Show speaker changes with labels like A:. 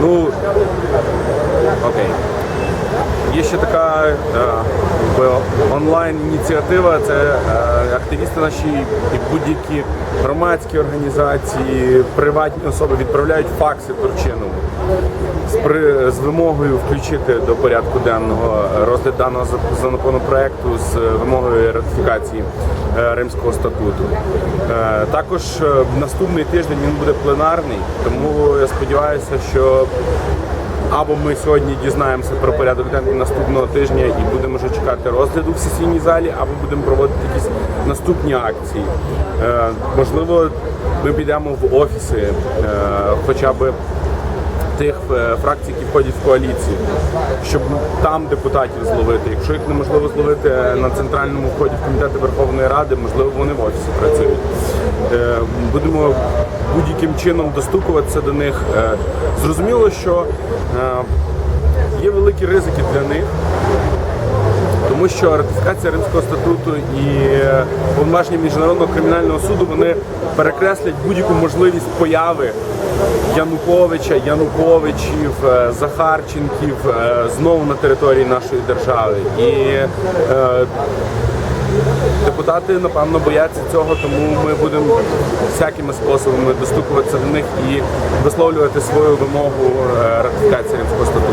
A: Ну окей. Є ще така онлайн-ініціатива. Це е, активісти наші і будь-які громадські організації, приватні особи відправляють факси Турчинову з, при, з вимогою включити до порядку денного розгляд даного законопроекту з вимогою ратифікації е, Римського статуту. Е, Також наступний тиждень він буде пленарний, тому я сподіваюся, що або ми сьогодні дізнаємося про порядок денний наступного тижня і будемо вже чекати розгляду в сесійній залі, або будемо проводити якісь наступні акції. Е, можливо, ми підемо в офіси, е, хоча б тих е, фракцій, які входять в коаліцію, щоб там депутатів зловити. Якщо їх неможливо зловити на центральному вході в комітети Верховної Ради, можливо, вони в офісі працюють. Е, Будемо будь-яким чином достукуватися до них. Е, Зрозуміло, що е, є великі ризики для них. Тому що ратифікація Римського статуту і повноваження міжнародного кримінального суду вони перекреслять будь-яку можливість появи Януковича, Януковичів, Захарченків знову на території нашої держави. І депутати напевно бояться цього, тому ми будемо всякими способами достукуватися до них і висловлювати свою вимогу е, ратифікації Римського статуту.